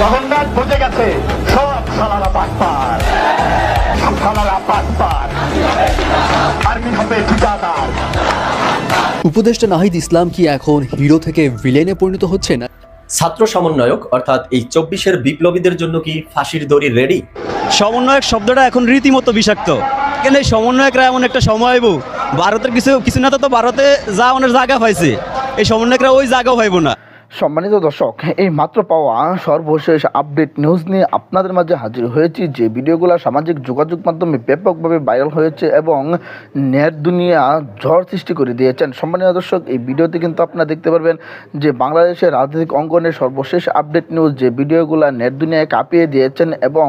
জগন্নাথ বুঝে গেছে সব সালারা পাটপার সব সালারা পাটপার আর্মি হবে ঠিকাদার। উপদেষ্টা নাহিদ ইসলাম কি এখন হিরো থেকে ভিলেনে পরিণত হচ্ছে না ছাত্র সমন্বয়ক অর্থাৎ এই চব্বিশের বিপ্লবীদের জন্য কি ফাঁসির দড়ি রেডি সমন্বয়ক শব্দটা এখন রীতিমতো বিষাক্ত। কেন এই সমন্বয়করা এমন একটা সময় আইবো ভারতের কিছু কিছু না তো ভারতে যা অনেক জায়গা পাইছে। এই সমন্বয়করা ওই জায়গাও পাইব না। সম্মানিত দর্শক, এই মাত্র পাওয়া সর্বশেষ আপডেট নিউজ নিয়ে আপনাদের মাঝে হাজির হয়েছি। যে ভিডিওগুলো সামাজিক যোগাযোগ মাধ্যমে ব্যাপকভাবে ভাইরাল হয়েছে এবং নেট দুনিয়া ঝড় সৃষ্টি করে দিয়েছেন। সম্মানিত দর্শক, এই ভিডিওতে কিন্তু আপনারা দেখতে পারবেন যে বাংলাদেশের রাজনৈতিক অঙ্গনের সর্বশেষ আপডেট নিউজ যে ভিডিওগুলো নেট দুনিয়ায় কাঁপিয়ে দিয়েছেন এবং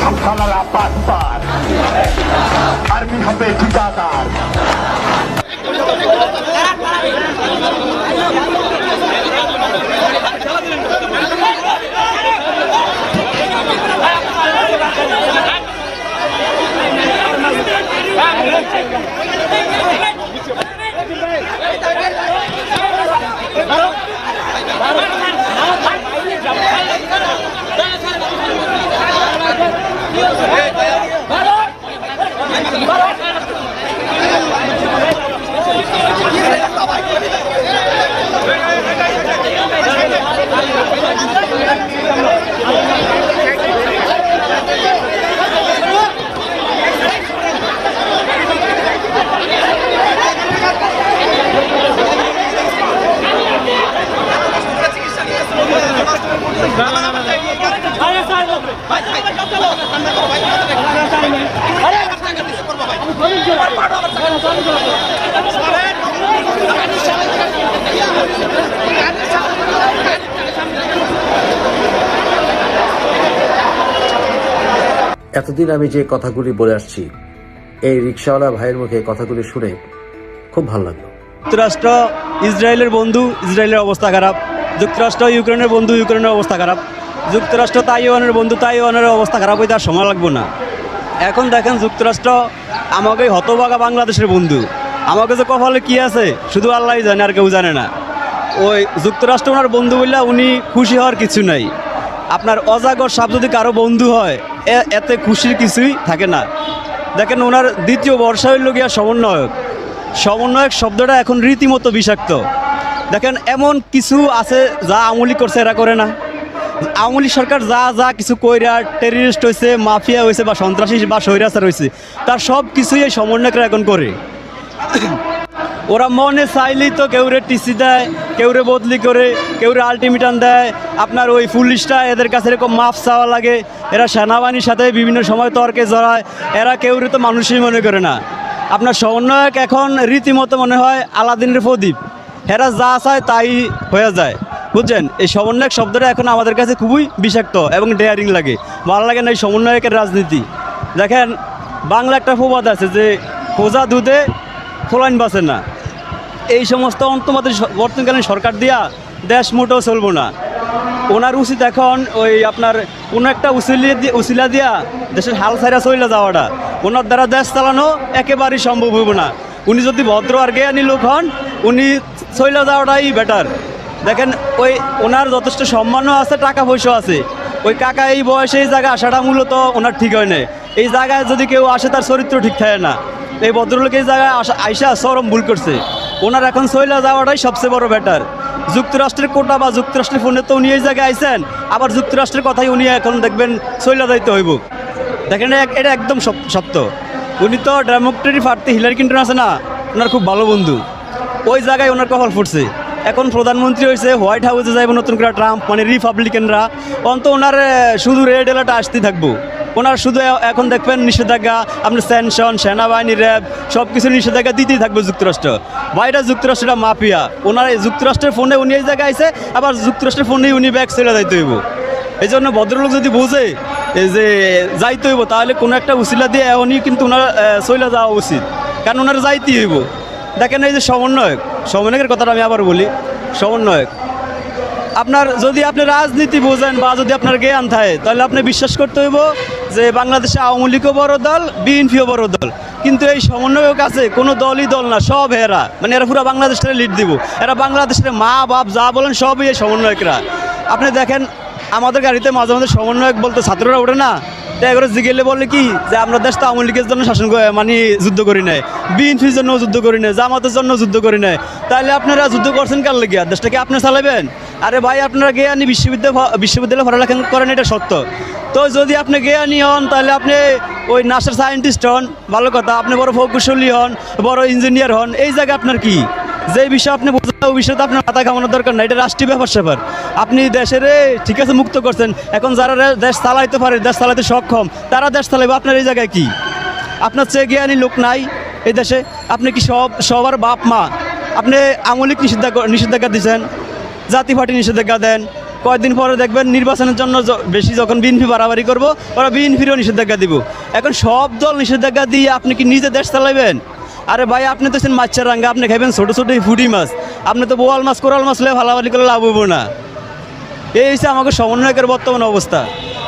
সব সালারা পাটপার আর্মি হবে ঠিকাদার এতদিন আমি যে কথাগুলি বলে আসছি, এই রিক্সাওয়ালা ভাইয়ের মুখে কথাগুলি শুনে খুব ভালো লাগল। যুক্তরাষ্ট্র, ইসরায়েলের বন্ধু, ইসরায়েলের অবস্থা খারাপ। যুক্তরাষ্ট্র, ইউক্রেনের বন্ধু, ইউক্রেনের অবস্থা খারাপ। যুক্তরাষ্ট্র তাইওয়ানের বন্ধু, তাইওয়ানের অবস্থা খারাপ হইতে আর সময় লাগবে না। এখন দেখেন যুক্তরাষ্ট্র আমাকে হতবাগা বাংলাদেশের বন্ধু। আমাকে যে কপালে কি আছে, শুধু আল্লাহ জানে আর কেউ জানে না। ওই যুক্তরাষ্ট্র ওনার বন্ধু বললে উনি খুশি হওয়ার কিছু নাই। আপনার অজাগর সাপ যদি কারও বন্ধু হয় এতে খুশির কিছুই থাকে না। দেখেন ওনার দ্বিতীয় বর্ষা হইল গিয়া সমন্বয়ক। সমন্বয়ক শব্দটা এখন রীতিমতো বিষাক্ত। দেখেন এমন কিছু আছে যা আমলি করছে, এরা করে না। আমলি সরকার যা যা কিছু কইরা টেরিস্ট হয়েছে মাফিয়া হয়েছে বা সন্ত্রাসী বা স্বৈরাচার হয়েছে তার সব কিছুই এই সমন্বয়করা এখন করে। ওরা মনে চাইলেই তো কেউরে টিসি দেয়, কেউরে বদলি করে, কেউরে আলটিমেটাম দেয়। আপনার ওই পুলিশটা এদের কাছে এরকম মাফ চাওয়া লাগে। এরা সেনাবাহিনীর সাথে বিভিন্ন সময় তর্কে জড়ায়। এরা কেউরে তো মানুষই মনে করে না। আপনার সমন্বয়ক এখন রীতিমতো মনে হয় আলাদিনের প্রদীপ। এরা যা চায় তাই হয়ে যায়। বুঝছেন? এই সমন্বয়ক শব্দটা এখন আমাদের কাছে খুবই বিষাক্ত এবং ডেয়ারিং লাগে। ভালো লাগে না এই সমন্বয়কের রাজনীতি। দেখেন বাংলা একটা প্রবাদ আছে যে, খোঁজা দুধে ফোলাইন বাসে না। এই সমস্ত অন্তমাদের বর্তমানকালীন সরকার দিয়া দেশ মোটেও চলবো না। ওনার উচিত এখন ওই আপনার কোনো একটা উসিলিয়া দিয়ে উচিলা দিয়া দেশের হাল ছাইরা চলে যাওয়াটা। ওনার দ্বারা দেশ চালানো একেবারেই সম্ভব হইব না। উনি যদি ভদ্র আর জ্ঞানী লোক হন, উনি চলে যাওয়াটাই বেটার দেখেন, ওই ওনার যথেষ্ট সম্মানও আছে টাকা পয়সাও আছে। ওই কাকা এই বয়সে এই জায়গায় আসাটা মূলত ওনার ঠিক হয় না এই জায়গায় যদি কেউ আসে, তার চরিত্র ঠিক থাকে না। এই ভদ্রলোক এই জায়গায় আসা আইসা চরম ভুল করছে। ওনার এখন সইলা যাওয়াটাই সবচেয়ে বড় ব্যাটার যুক্তরাষ্ট্রের কোটা বা যুক্তরাষ্ট্রের ফোনে তো উনি এই জায়গায় আইসেন আবার যুক্তরাষ্ট্রের কথাই উনি এখন দেখবেন সইলা যাইতে হইব। দেখেন, এটা একদম সত- সত্য। উনি তো ডেমোক্রেটিক প্রার্থী হিলারি ক্লিন্টন আছে না? ওনার খুব ভালো বন্ধু। ওই জায়গায় ওনার কপাল ফুটছে। এখন প্রধানমন্ত্রী হয়েছে, হোয়াইট হাউসে যাইব নতুন করে ট্রাম্প মানে রিপাবলিকানরা অন্ত ওনার শুধু রেড এলার্ট আসতে থাকব। ওনার শুধু এখন দেখবেন নিষেধাজ্ঞা আপনার স্যানশন সেনাবাহিনী, র্যাব সব কিছু নিষেধাজ্ঞা দিতেই থাকবে যুক্তরাষ্ট্র। বাইরে যুক্তরাষ্ট্রটা মাফিয়া। ওনার যুক্তরাষ্ট্রের ফোনে উনি এই জায়গায় আছে আবার যুক্তরাষ্ট্রের ফোনেই উনি ব্যাগ ছেড়ে যাইতে হইব। এই জন্য ভদ্রলোক যদি বোঝে যে, যাইতে হইব, তাহলে কোনো একটা উসিলা দিয়ে উনি কিন্তু ওনার চলে যাওয়া উচিত। কারণ ওনার যাইতেই হইব। দেখেন এই যে সমন্বয়ক সমন্বয়কের কথাটা আমি আবার বলি। সমন্বয়ক, আপনার যদি আপনি রাজনীতি বোঝেন বা যদি আপনার জ্ঞান থাকে, তাহলে আপনি বিশ্বাস করতে হইব যে বাংলাদেশে আওয়ামী লীগও বড় দল, বিএনপিও বড় দল। কিন্তু এই সমন্বয়ক আছে কোনো দলই দল না, সব এরা। মানে এরা পুরো বাংলাদেশের লিড দিব। এরা বাংলাদেশের মা বাপ যা বলেন সবই এই সমন্বয়করা। আপনি দেখেন আমাদের গাড়িতে মাঝে মাঝে সমন্বয়ক বলতে, ছাত্ররা ওঠে না। তো এগুলো জিগেলে বলে কি, যে আমরা দেশ তো আওয়ামী লীগের জন্য শাসন মানে যুদ্ধ করি নাই। বিএনপির জন্য যুদ্ধ করি নাই, জামাতের জন্য যুদ্ধ করি নাই। তাহলে আপনারা যুদ্ধ করছেন কার লেগিয়া? দেশটাকে আপনি চালাবেন আরে ভাই, আপনারা জ্ঞানী বিশ্ববিদ্যালয় বিশ্ববিদ্যালয়ে পড়ালেখা করেন, এটা সত্য। তো যদি আপনি জ্ঞানী হন তাহলে আপনি ওই নাসার সায়েন্টিস্ট হন, ভালো কথা। আপনি বড় প্রকৌশলী হন, বড় ইঞ্জিনিয়ার হন, এই জায়গায় আপনার কি? যে বিষয় আপনি বোঝেন ওই বিষয়ে আপনার মাথা কামানোর দরকার নাই। এটা রাষ্ট্রীয় ব্যাপার স্যাপার। আপনি দেশের ঠিক আছে, মুক্ত করছেন। এখন যারা দেশ চালাইতে পারে, দেশ চালাইতে সক্ষম, তারা দেশ চালাবে আপনার এই জায়গায় কি? আপনার চেয়ে জ্ঞানী লোক নাই এই দেশে। আপনি কি সব, সবার বাপ মা? আপনি আমলিক নিষেধাজ্ঞা নিষেধাজ্ঞা দিচ্ছেন, জাতি পার্টি নিষেধাজ্ঞা দেন। কয়েকদিন পরে দেখবেন নির্বাচনের জন্য বেশি যখন বিএনপি বাড়াবাড়ি করব, ওরা বিএনপিরও নিষেধাজ্ঞা দিব। এখন সব দল নিষেধাজ্ঞা দিয়ে আপনি কি নিজে দেশ চালাইবেন? আরে ভাই, আপনি তো সেন মাছের রাঙ্গা, আপনি খাইবেন ছোটো ছোটো ফুটি মাছ। আপনি তো বোয়াল মাছ, কোরাল মাছ লে ভালাভালি করে লাভ না। এই হচ্ছে আমাকে সমন্বয়কের বর্তমান অবস্থা।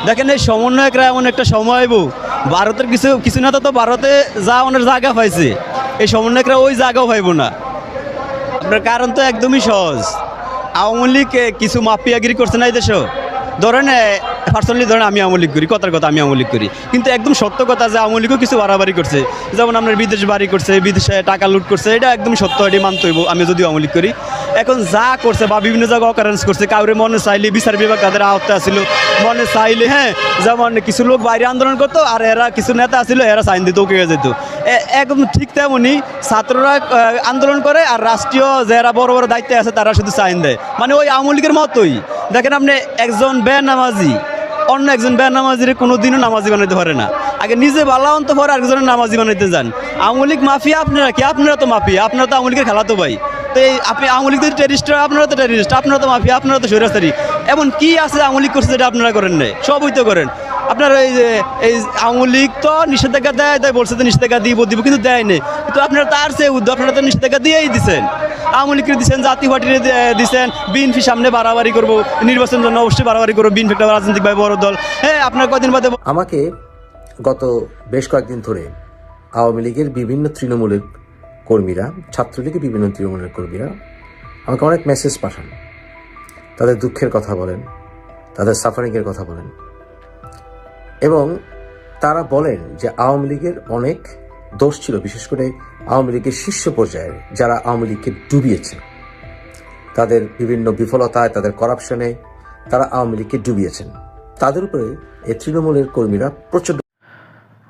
দেখেন এই সমন্বয়করা এমন একটা সময় বউ ভারতের কিছু কিছু না তো ভারতে যা অনেক জায়গা পাইছে। এই সমন্বয়করা ওই জায়গাও পাইব না। আপনার কারণ তো একদমই সহজ। আওয়ামী লীগ কিছু মাফিয়াগিরি করছে না এই দেশে। ধরেন পার্সোনালি ধরেন আমি আওয়ামী লীগ করি, কথার কথা আমি আওয়ামী লীগ করি। কিন্তু একদম সত্য কথা যে আওয়ামী লীগও কিছু বাড়াবাড়ি করছে। যেমন আপনার বিদেশ বাড়ি করছে, বিদেশে টাকা লুট করছে, এটা একদম সত্য এটি মানতে হইব, আমি যদি আওয়ামী লীগ করি। এখন যা করছে বা বিভিন্ন জায়গায় অকারেন্স করছে, কাউরে মনে চাইলে বিচার বিভাগ তাদের আওতায় আসছিল মনে চাইলে হ্যাঁ যেমন কিছু লোক বাইরে আন্দোলন করতো, আর এরা কিছু নেতা আসছিল এরা সাইন দিত, ওকে যেত। একদম ঠিক তেমনই ছাত্ররা আন্দোলন করে, আর রাষ্ট্রীয় যারা বড় বড় দায়িত্বে আছে, তারা শুধু সাইন দেয়। মানে ওই আওয়ামী লীগের মতোই। দেখেন আপনি একজন বেনামাজি অন্য একজন বেনামাজির কোনো দিনও নামাজি বানাইতে পারে না। আগে নিজে বালা অন্ত পরে আরেকজনের নামাজি বানাইতে যান। লীগ মাফিয়া আপনারা কি? আপনারা তো মাফিয়া, আপনারা তো আওয়ামী লীগের খেলাতো ভাই। তো এই আপনি আওয়ামী লীগ টেরিস্ট আপনারা তো টেরিস্ট আপনারা তো মাফিয়া, আপনারা তো সৈরাস্তারি এমন কি আছে লীগ করছে যেটা আপনারা করেন নাই? সবই তো করেন। আপনার এই যে, এই লীগ তো নিষেধাজ্ঞা দেয় তাই বলছে তো নিষেধাজ্ঞা দিব দিব, কিন্তু দেয় নেই। কিন্তু আপনারা তার চেয়ে উদ্যোগ আপনারা তো নিষেধাজ্ঞা দিয়েই দিচ্ছেন আওয়ামী লীগকে দিচ্ছেন জাতীয় পার্টির দিচ্ছেন বিএনপি সামনে বাড়াবাড়ি করব, নির্বাচন জন্য অবশ্যই বাড়াবাড়ি করব, বিএনপি একটা রাজনৈতিকভাবে বড় দল। হ্যাঁ আপনার কদিন বাদে আমাকে গত বেশ কয়েকদিন ধরে আওয়ামী লীগের বিভিন্ন তৃণমূলের কর্মীরা, ছাত্রলীগের বিভিন্ন তৃণমূলের কর্মীরা আমাকে অনেক মেসেজ পাঠান। তাদের দুঃখের কথা বলেন, তাদের সাফারিংয়ের কথা বলেন। এবং তারা বলেন যে আওয়ামী লীগের অনেক দোষ ছিল বিশেষ করে আওয়ামী লীগের শীর্ষ পর্যায়ের যারা আওয়ামী লীগকে ডুবিয়েছে। তাদের বিভিন্ন বিফলতায়, তাদের করাপশনে তারা আওয়ামী লীগকে ডুবিয়েছেন। তাদের উপরে এই তৃণমূলের কর্মীরা প্রচণ্ড